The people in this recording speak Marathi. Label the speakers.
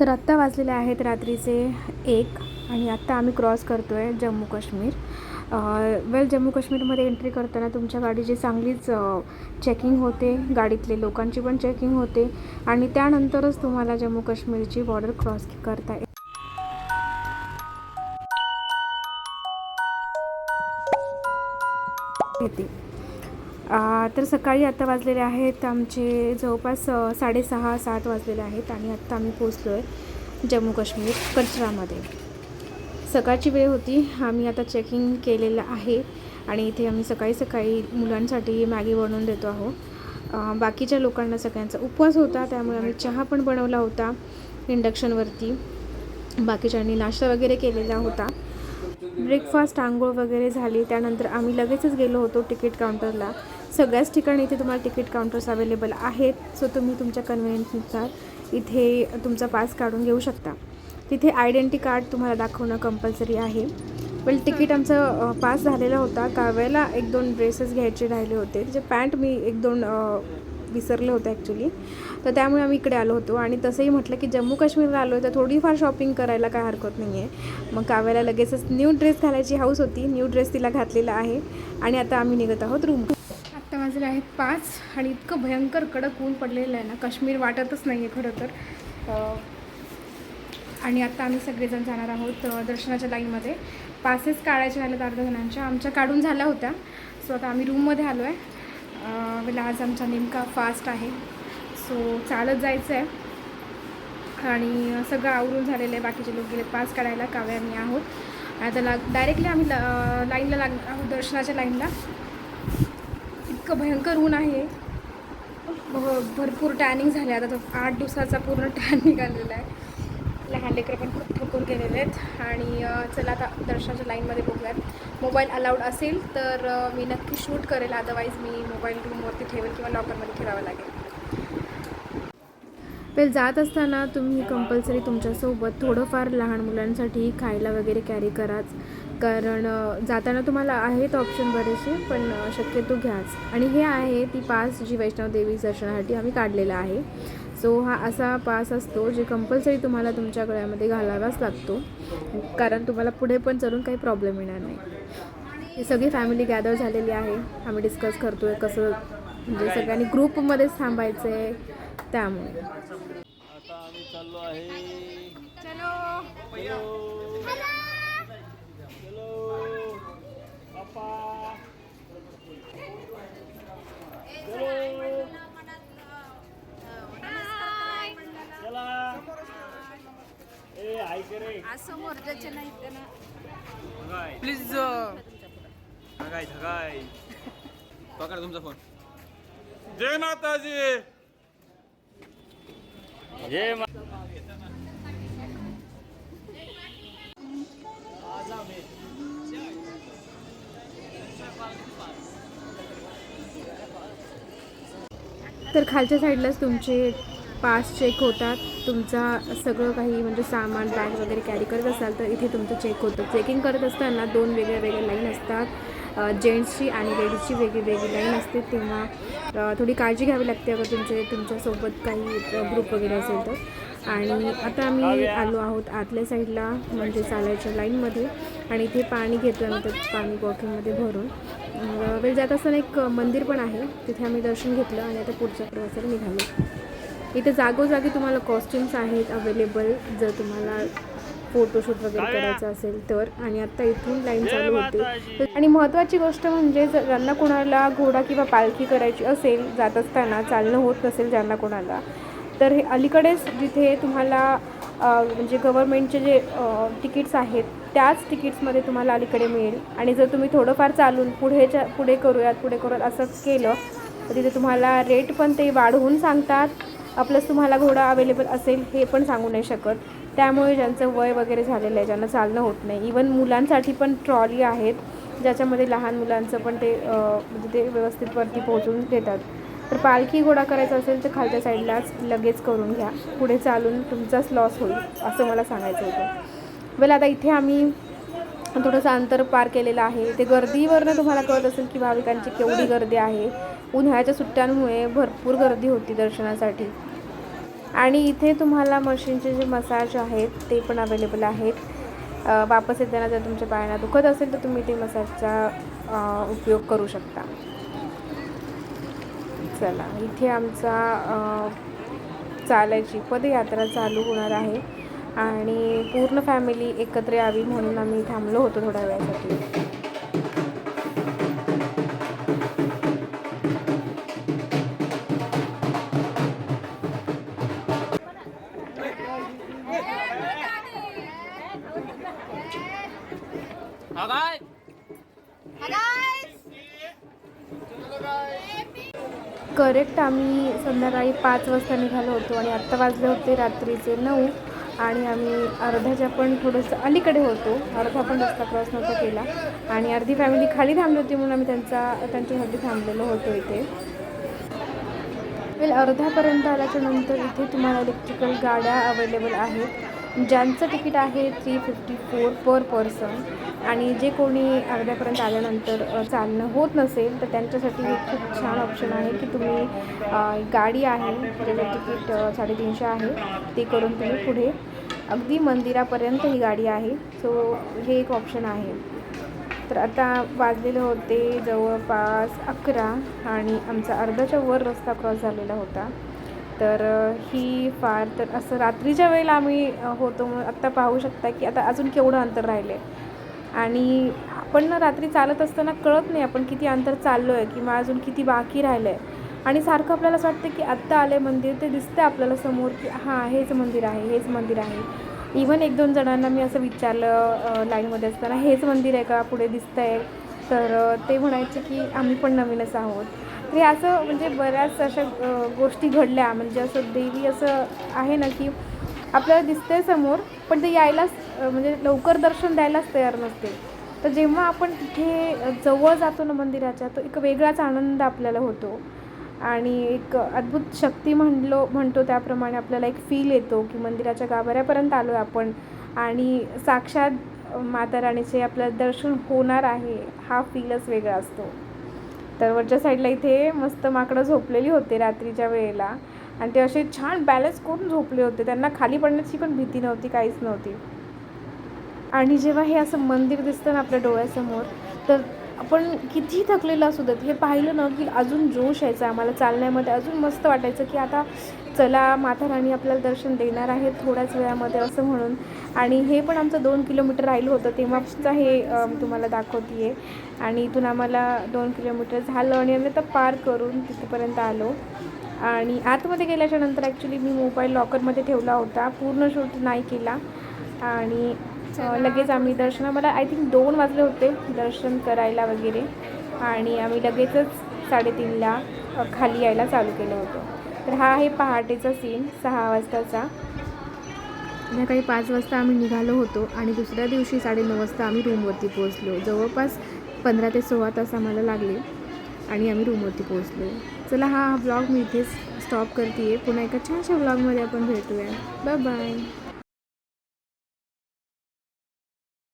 Speaker 1: तर आत्ता वाजलेले आहेत रात्रीचे एक आणि आत्ता आम्ही क्रॉस करतो आहे जम्मू काश्मीर. वेल जम्मू काश्मीरमध्ये एंट्री करताना तुमच्या गाडीची चांगलीच चेकिंग होते गाडीतले लोकांची पण चेकिंग होते आणि त्यानंतरच तुम्हाला जम्मू काश्मीरची बॉर्डर क्रॉस करता येते येते. तर सकाळी आता वाजलेले आहेत आमचे जवळपास साडेसहा सात वाजलेले आहेत आणि आत्ता आम्ही पोचलो आहे जम्मू काश्मीर कचरामध्ये सकाळची वेळ होती आम्ही आता चेकिंग केलेलं आहे आणि इथे आम्ही सकाळी सकाळी मुलांसाठी मॅगी बनवून देतो आहोत बाकीच्या लोकांना सगळ्यांचा उपवास होता त्यामुळे आम्ही चहा पण बनवला होता इंडक्शनवरती बाकीच्यांनी नाश्ता वगैरे केलेला होता. ब्रेकफास्ट आंघोळ वगैरे झाली त्यानंतर आम्ही लगेचच गेलो होतो तिकीट काउंटरला सगळ्याच ठिकाणी इथे तुम्हाला तिकीट काउंटर्स अवेलेबल आहेत. सो तुम्ही तुमच्या कन्व्हिनियन्सनुसार इथे तुमचा पास काढून घेऊ शकता. तिथे आयडेंटी कार्ड तुम्हाला दाखवणं कंपल्सरी आहे. पण तिकीट आमचं पास झालेला होता. काव्याला एक दोन ड्रेसेस घ्यायचे राहिले होते. त्याचे पॅन्ट मी एक दोन विसरले होते ॲक्च्युली तर त्यामुळे आम्ही इकडे आलो होतो. आणि तसंही म्हटलं की जम्मू काश्मीरला आलो आहे तर थोडीफार शॉपिंग करायला काय हरकत नाही आहे मग काव्याला लगेचच न्यू ड्रेस घालायची हाऊस होती. न्यू ड्रेस तिला घातलेला आहे. आणि आता आम्ही निघत आहोत रूम आत्ता वाजले आहेत पाच आणि इतकं भयंकर कडक ऊन पडलेलं आहे ना. काश्मीर वाटतच नाही आहे खरं तर. आणि आत्ता आम्ही सगळेजण जाणार आहोत दर्शनाच्या लाईनमध्ये पासेस काढायचे राहिलेत अर्ध्या जणांच्या आमच्या काढून झाल्या होत्या. सो आता आम्ही रूममध्ये आलो आहे वेल आज आमचा नेमका फास्ट आहे. सो चालत जायचं आहे आणि सगळं आवरून झालेलं आहे. बाकीचे लोक गेले पास काढायला काव्या आम्ही आहोत. आता लाग डायरेक्टली आम्ही ला लाईनला लाग आहोत दर्शनाच्या लाईनला इतकं भयंकर ऊन आहे. भरपूर टॅनिंग झाले. आता आठ दिवसाचा पूर्ण टॅन निघालेला आहे. लहान लेकरं पण खूप थकून गेलेले आहेत. आणि चला आता दर्शनाच्या लाईनमध्ये बघूयात. मोबाईल अलाउड असेल तर मी नक्की शूट करेल. अदरवाईज मी मोबाईल रूमवरती ठेवेल किंवा लॉकरमध्ये ठेवावं लागेल. तर जात असताना तुम्ही कंपल्सरी तुमच्यासोबत थोडंफार लहान मुलांसाठी खायला वगैरे कॅरी कराच. कारण जाताना तुम्हाला आहेत ऑप्शन बरेचसे पण शक्यतो घ्याच. आणि हे आहे ती पास जी वैष्णव देवी दर्शनासाठी आम्ही काढलेला आहे. सो हा असा पास असतो जे कंपल्सरी तुम्हाला तुमच्या गळ्यामध्ये घालावाच लागतो. कारण तुम्हाला पुढे पण चलून काही प्रॉब्लेम येणार नाही. ही सगळी फॅमिली गॅदर झालेली आहे. आम्ही डिस्कस करतो आहे कसं म्हणजे सगळ्यांनी ग्रुपमध्येच थांबायचं आहे त्यामुळे.
Speaker 2: आता आम्ही चाललो आहे
Speaker 1: चलो
Speaker 2: चलो चलो पापा चलो चला ए हाय
Speaker 3: प्लीज
Speaker 2: ठगाय ठगाय
Speaker 3: पकड तुमचा फोन.
Speaker 2: जय माताजी. जय मा
Speaker 1: तर खालच्या साईडलाच तुमचे पास चेक होतात. तुमचा सगळं काही म्हणजे सामान बॅग वगैरे कॅरी करत असाल तर इथे तुमचं चेक होतं. चेकिंग करत असताना दोन वेगळ्या वेगळ्या लाईन असतात जेंट्सची आणि लेडीजची वेगळी वेगळी लाईन असते. तेव्हा थोडी काळजी घ्यावी लागते अगर तुमचे तुमच्यासोबत काही ग्रुप वगैरे असेल तर. आणि आता आम्ही आलो आहोत आतल्या साईडला म्हणजे चालायच्या लाईनमध्ये आणि इथे पाणी घेतो आम्ही तर पाणी बॉटलमध्ये भरून. वेळ जात असताना एक मंदिर पण आहे. तिथे आम्ही दर्शन घेतलं आणि आता पुढच्या प्रवासाला निघालो. इथे जागोजागी तुम्हाला कॉस्ट्युम्स आहेत अवेलेबल जर तुम्हाला फोटोशूट वगैरे करायचं असेल तर. आणि आता इथून लाईन चालू होते. आणि महत्त्वाची गोष्ट म्हणजे जर ज्यांना कोणाला घोडा किंवा पालखी करायची असेल जात असताना चालणं होत नसेल ज्यांना कोणाला तर हे अलीकडेच जिथे तुम्हाला म्हणजे गव्हर्मेंटचे जे तिकीट्स आहेत त्याच तिकीट्समध्ये तुम्हाला अलीकडे मिळेल. आणि जर तुम्ही थोडंफार चालून पुढेच्या पुढे करूयात पुढे करूयात असं केलं तर तिथे तुम्हाला रेट पण ते वाढवून सांगतात. प्लस तुम्हाला घोडा अवेलेबल असेल हे पण सांगू नाही शकत. त्यामुळे ज्यांचं वय वगैरे झालेलं आहे ज्यांना चालणं होत नाही इवन मुलांसाठी पण ट्रॉली आहेत ज्याच्यामध्ये लहान मुलांचं पण ते म्हणजे ते व्यवस्थित वरती पोहोचून देतात. तर पालखी घोडा करायचा असेल तर खालच्या साईडलाच लगेच करून घ्या. पुढे चालून तुमचाच लॉस होईल असं मला सांगायचं होतं. वेल आता इथे आम्ही थोडंसं अंतर पार केलेलं आहे. ते गर्दीवरनं तुम्हाला कळत असेल की भाविकांची केवढी गर्दी आहे. उन्हाळ्याच्या सुट्ट्यांमुळे भरपूर गर्दी होती दर्शनासाठी. आणि इथे तुम्हाला मशीनचे जे मसाज आहेत ते पण अवेलेबल आहेत. वापस येताना जर तुमच्या पायांना दुखत असेल तर तुम्ही ते मसाजचा उपयोग करू शकता. चला इथे आमचा चालायची पदयात्रा चालू होणार आहे. आणि पूर्ण फॅमिली एकत्र यावी म्हणून आम्ही थांबलो होतो थोड्या वेळासाठी. करेक्ट आम्ही संध्याकाळी पाच वाजता निघालो होतो आणि आत्ता वाजले होते रात्रीचे नऊ आणि आम्ही अर्ध्याच्या पण थोडंसं अलीकडे होतो. अर्धा पण रस्ता क्रॉस नव्हता केला. आणि अर्धी फॅमिली खाली थांबली होती म्हणून आम्ही त्यांचा त्यांच्यासाठी थांबलेलो होतो इथे. वेल अर्ध्यापर्यंत आल्याच्यानंतर इथे तुम्हाला इलेक्ट्रिकल गाड्या अवेलेबल आहेत. ज्यांचं तिकीट आहे three fifty four per person आणि जे कोणी अर्ध्यापर्यंत आल्यानंतर चालणं होत नसेल तर त्यांच्यासाठी एक खूप छान ऑप्शन आहे की तुम्ही गाडी आहे त्याचं तिकीट साडेतीनशे आहे ते करून तुम्ही पुढे अगदी मंदिरापर्यंत ही गाडी आहे. सो हे एक ऑप्शन आहे. तर आता वाजलेले होते जवळपास अकरा आणि आमचा अर्ध्याच्या वर रस्ता क्रॉस झालेला होता. तर ही फार तर असं रात्रीच्या वेळेला आम्ही होतो आत्ता पाहू शकता की आता अजून केवढं अंतर राहिलं आहे आणि आपण ना रात्री चालत असताना कळत नाही आपण किती अंतर चाललो आहे किंवा अजून किती बाकी राहिलं आहे आणि सारखं आपल्याला असं वाटतं की आत्ता आलं आहे मंदिर ते दिसतं आपल्याला समोर की हां हेच मंदिर आहे हेच मंदिर आहे. इव्हन एक दोन जणांना मी असं विचारलं लाईनमध्ये असताना हेच मंदिर आहे का? पुढे दिसतं आहे तर ते म्हणायचे की आम्ही पण नवीनच आहोत. तर हे असं म्हणजे बऱ्याच अशा गोष्टी घडल्या. म्हणजे असं देवी असं आहे ना की आपल्याला दिसते समोर पण ते यायलाच म्हणजे लवकर दर्शन द्यायलाच तयार नसते. तर जेव्हा आपण तिथे जवळ जातो ना मंदिराच्या तो एक वेगळाच आनंद आपल्याला होतो. आणि एक अद्भुत शक्ती म्हणलो म्हणतो त्याप्रमाणे आपल्याला एक फील येतो की मंदिराच्या गाभाऱ्यापर्यंत आलो आहे आपण. आणि साक्षात माता राणीचे आपल्याला दर्शन होणार आहे हा फीलच वेगळा असतो. तर वरच्या साईडला इथे मस्त माकडं झोपलेली होते रात्रीच्या वेळेला. आणि ते असे छान बॅलन्स करून झोपले होते. त्यांना खाली पडण्याची पण भीती नव्हती काहीच नव्हती. आणि जेव्हा हे असं मंदिर दिसतं ना आपल्या डोळ्यासमोर तर आपण कितीही थकलेलं असू देत. हे पाहिलं ना की अजून जोश यायचा आम्हाला चालण्यामध्ये. अजून मस्त वाटायचं की आता चला माता राणी आपल्याला दर्शन देणार आहे थोड्याच वेळामध्ये असं म्हणून. आणि हे पण आमचं दोन किलोमीटर राहिलं होतं. तेव्हाचं हे तुम्हाला दाखवते आहे आणि इथून आम्हाला दोन किलोमीटर झालं आणि आम्ही आता पार करून तिथपर्यंत आलो. आणि आतमध्ये गेल्याच्यानंतर ॲक्च्युली मी मोबाईल लॉकरमध्ये ठेवला होता. पूर्ण शूट नाही केला. आणि लगेच आम्ही दर्शन मला आय थिंक दोन वाजले होते दर्शन करायला वगैरे. आणि आम्ही लगेचच साडेतीनला खाली यायला चालू केलं होतं. तर हा आहे पहाटेचा सीन सहा वाजताचा. संध्याकाळी पाच वाजता आम्ही निघालो होतो आणि दुसऱ्या दिवशी साडेनऊ वाजता आम्ही रूमवरती पोहोचलो. जवळपास पंधरा ते सोळा तास आम्हाला लागले आणि आम्ही रूमवरती पोहोचलो. चला हा ब्लॉग मी इथेच स्टॉप करते आहे पुन्हा एका छानशा ब्लॉगमध्ये आपण भेटूया. Bye bye